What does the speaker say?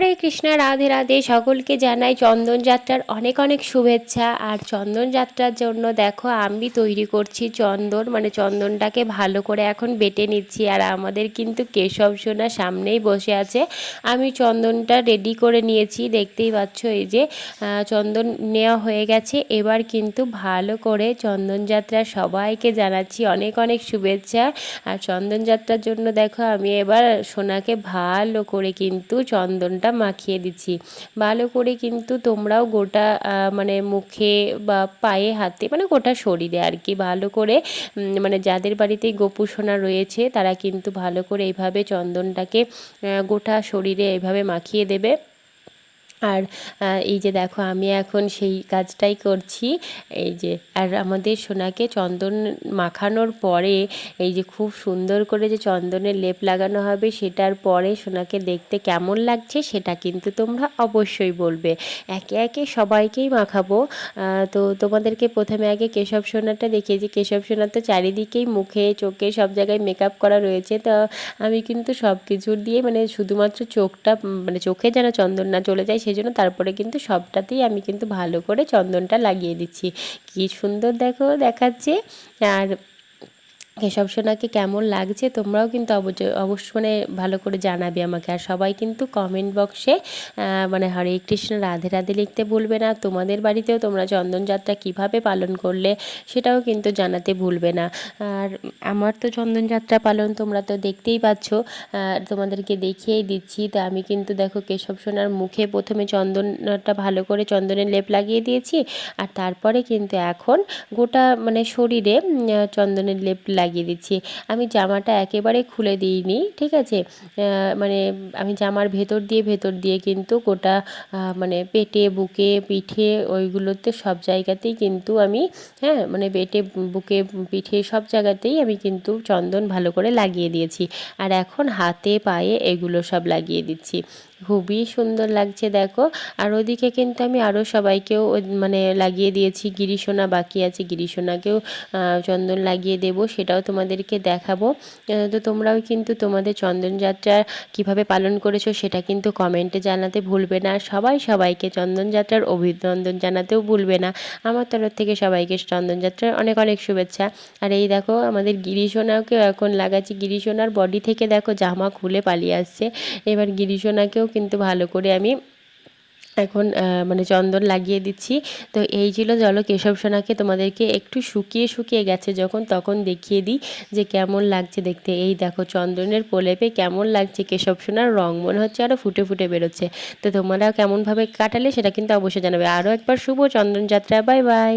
হরে কৃষ্ণ, রাধে রাধে। সকলকে জানাই চন্দনযাত্রার অনেক অনেক শুভেচ্ছা। আর চন্দনযাত্রার জন্য দেখো, আমি তৈরি করছি চন্দন। মানে চন্দনটাকে ভালো করে এখন বেটে নিচ্ছি। আর আমাদের কিন্তু কেশব সোনা সামনেই বসে আছে। আমি চন্দনটা রেডি করে নিয়েছি। দেখতেই পাচ্ছ এই যে চন্দন নেওয়া হয়ে গেছে। এবার কিন্তু ভালো করে চন্দন যাত্রা সবাইকে জানাচ্ছি অনেক অনেক শুভেচ্ছা। আর চন্দনযাত্রার জন্য দেখো, আমি এবার সোনাকে ভালো করে কিন্তু চন্দনটা মাখিয়ে দিচ্ছি। ভালো করে কিন্তু তোমরাও গোটা মানে মুখে বা পায়ে হাতে মানে গোটা শরীরে আর কি, ভালো করে মানে যাদের বাড়িতে গোপুসোনা রয়েছে, তারা কিন্তু ভালো করে এইভাবে চন্দনটাকে গোটা শরীরে এইভাবে মাখিয়ে দেবে। আর এই যে দেখো আমি এখন সেই কাজটাই করছি। এই যে, আর আমাদের সোনাকে চন্দন মাখানোর পরে এই যে খুব সুন্দর করে যে চন্দনের লেপ লাগানো হবে সেটার পরে সোনাকে দেখতে কেমন লাগছে সেটা কিন্তু তোমরা অবশ্যই বলবে। একে একে সবাইকেই মাখাবো। তো তোমাদেরকে প্রথমে আগে কেশব সোনাটা দেখিয়েছি কেশব সোনা তো চারিদিকেই মুখে, চোখে সব জায়গায় মেকআপ করা রয়েছে। তো আমি কিন্তু সব কিছুর দিয়ে মানে শুধুমাত্র চোখটা মানে চোখে যেন চন্দন না চলে যায় সেই জন্য তারপরে কিন্তু সবটাতেই আমি কিন্তু ভালো করে চন্দনটা লাগিয়ে দিচ্ছি। কি সুন্দর দেখো দেখাচ্ছে। আর কেশব সোনাকে কেমন লাগছে তোমরাও কিন্তু অবশ্য মানে ভালো করে জানাবে আমাকে। আর সবাই কিন্তু কমেন্ট বক্সে মানে হরে কৃষ্ণ, রাধে রাধে লিখতে ভুলবে না। তোমাদের বাড়িতেও তোমরা চন্দনযাত্রা কীভাবে পালন করলে সেটাও কিন্তু জানাতে ভুলবে না। আর আমার তো চন্দনযাত্রা পালন তোমরা তো দেখতেই পাচ্ছ। তোমাদেরকে দেখিয়েই দিচ্ছি। তা আমি কিন্তু দেখো কেশব সোনার মুখে প্রথমে চন্দনটা ভালো করে চন্দনের লেপ লাগিয়ে দিয়েছি। আর তারপরে কিন্তু এখন গোটা মানে শরীরে চন্দনের লেপ লাগিয়ে লাগিয়ে দিচ্ছি। আমি জামাটা একেবারে খুলে দিইনি, ঠিক আছে? মানে আমি জামার ভেতর দিয়ে ভেতর দিয়ে কিন্তু গোটা মানে পেটে, বুকে, পিঠে ওইগুলোতে সব জায়গাতেই কিন্তু আমি হ্যাঁ মানে পেটে, বুকে, পিঠে সব জায়গাতেই আমি কিন্তু চন্দন ভালো করে লাগিয়ে দিয়েছি। আর এখন হাতে, পায়ে এগুলো সব লাগিয়ে দিচ্ছি। খুবই সুন্দর লাগছে, দেখো। আর ওদিকে কিন্তু আমি আরও সবাইকেও মানে লাগিয়ে দিয়েছি। গিরিশোনা বাকি আছে, গিরিশোনাকেও চন্দন লাগিয়ে দেবো, সেটাও তোমাদেরকে দেখাবো। তো তোমরাও কিন্তু তোমাদের চন্দনযাত্রা কীভাবে পালন করেছ সেটা কিন্তু কমেন্টে জানাতে ভুলবে না। সবাই সবাইকে চন্দনযাত্রার অভিনন্দন জানাতেও ভুলবে না। আমার তরফ থেকে সবাইকে চন্দনযাত্রার অনেক অনেক শুভেচ্ছা। আর এই দেখো, আমাদের গিরিশোনাকেও এখন লাগাচ্ছি। গিরিশোনার বডি থেকে দেখো জামা খুলে পালিয়ে আসছে। এবার গিরিশোনাকেও কিন্তু ভালো করে আমি এখন মানে চন্দন লাগিয়ে দিচ্ছি। তো এই ছিল জলো কেশব সোনাকে তোমাদেরকে একটু শুকিয়ে শুকিয়ে গেছে যখন, তখন দেখিয়ে দিই যে কেমন লাগছে দেখতে। এই দেখো চন্দনের প্রলেপে কেমন লাগছে কেশব সোনার রং, মনে হচ্ছে আরও ফুটে ফুটে বেরোচ্ছে। তো তোমরা কেমনভাবে কাটালে সেটা কিন্তু অবশ্যই জানাবে। আরও একবার শুভ চন্দন যাত্রা বাই বাই।